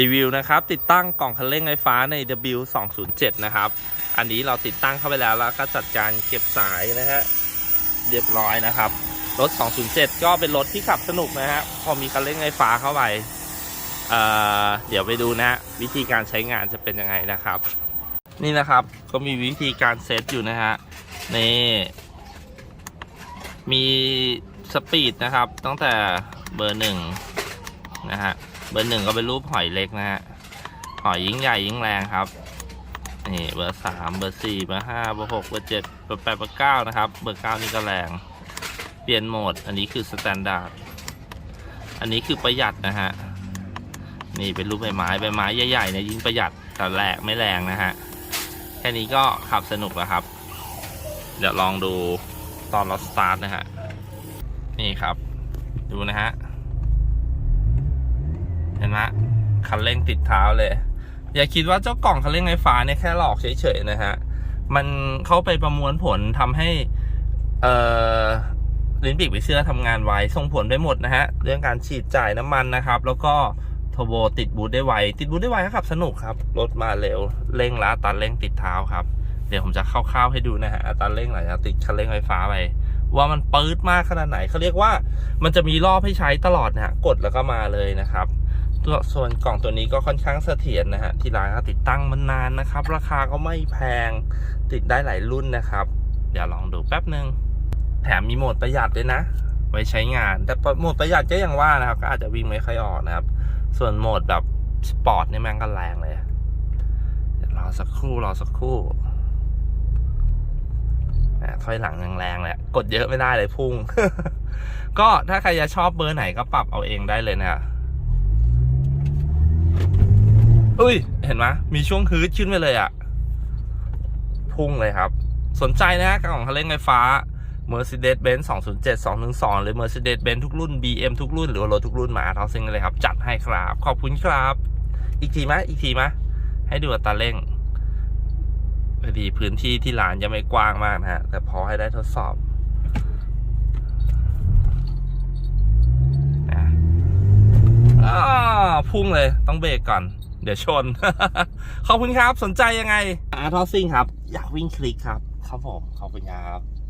รีวิวนะครับ ติดตั้งกล่องคันเร่งไฟฟ้าใน W207 นะครับ อันนี้เราติดตั้งเข้าไปแล้วแล้วก็จัดการเก็บสายนะฮะเรียบร้อยนะครับ รถ 207 ก็เป็นรถที่ขับสนุกนะฮะพอมีคันเร่งไฟฟ้าเข้าไปเเดี๋ยวไปดูนะฮะวิธีการใช้งานจะเป็นยังไงนะครับ นี่นะครับก็มีวิธีการเซตอยู่นะฮะนี่มีสปีดนะครับตั้งแต่เบอร์หนึ่งนะฮะ เบอร์หนึ่งก็เป็นรูปหอยเล็กนะฮะ หอยยิ่งใหญ่ยิ่งแรงครับ นี่เบอร์สามเบอร์สี่เบอร์ห้าเบอร์หกเบอร์เจ็ดเบอร์แปดเบอร์เก้านะครับ เบอร์เก้านี่ก็แรง เปลี่ยนโหมด อันนี้คือสแตนดาร์ด อันนี้คือประหยัดนะฮะ นี่เป็นรูปใบไม้ใบไม้ใหญ่ๆเนี่ยยิ่งประหยัดแต่แรงไม่แรงนะฮะ แค่นี้ก็ขับสนุกแล้วครับ เดี๋ยวลองดูตอนเราสตาร์ทนะฮะ นี่ครับ ดูนะฮะ เห็นไหมคันเร่งติดเท้าเลย อย่าคิดว่าเจ้ากล่องคันเร่งไฟฟ้าเนี่ยแค่หลอกเฉยๆนะฮะ มันเข้าไปประมวลผลทำให้เอ่อลิ้นปีกผีเสื้อทำงานไวส่งผลได้หมดนะฮะ เรื่องการฉีดจ่ายน้ำมันนะครับ แล้วก็ทโบติดบูทได้ไว ติดบูทได้ไวก็ขับ สนุกครับ รถมาเร็ว เร่งละอัตราเร่งติดเท้าครับ เดี๋ยวผมจะคร่าวๆให้ดูนะฮะอัตราเร่งหลังจากติดคันเร่งไฟฟ้าไปว่ามันปื๊ดมากขนาดไหนเขาเรียกว่า มันจะมีรอบให้ใช้ตลอดนะฮะกดแล้วก็มาเลยนะครับ ตัวส่วนกล่องตัวนี้ก็ค่อนข้างเสถียรนะฮะที่ร้านติดตั้งมานานนะครับ ราคาก็ไม่แพงติดได้หลายรุ่นนะครับ เดี๋ยวลองดูแป๊บหนึ่งแถมมีโหมดประหยัดด้วยนะ ไว้ใช้งาน แต่โหมดประหยัดก็อย่างว่านะครับ ก็อาจจะวิ่งไม่ค่อยออกนะครับ ส่วนโหมดแบบสปอร์ตนี่แม่งก็แรงเลยเดี๋ยวรอสักครู่รอสักครู่อะถอยหลังแรงๆเลยกดเยอะไม่ได้เลยพุ่ง ก็ถ้าใครจะชอบเบอร์ไหนก็ปรับเอาเองได้เลยนะฮะ อุ้ย เห็นไหมมีช่วงฮืดขึ้นไปเลยอะพุ่งเลยครับ สนใจนะฮะกล่องคันเร่งไฟฟ้า Mercedes-Benz 207 212 หรือ Mercedes-Benz ทุกรุ่น BM ทุกรุ่น หรือรถทุกรุ่นมาเท่าซิงเลยครับ จัดให้ครับ ขอบคุณครับ อีกทีไหมอีกทีไหมให้ดูอัตราเร่งพอดีพื้นที่ที่ร้านยังไม่กว้างมากนะฮะ แต่พอให้ได้ทดสอบอะอ้าพุ่งเลยต้องเบรกก่อน เดี๋ยวชน ขอบคุณครับ สนใจยังไงอาร์ทอซิ่งครับ อยากวิ่งคลิกครับ ครับผม ขอบคุณครับ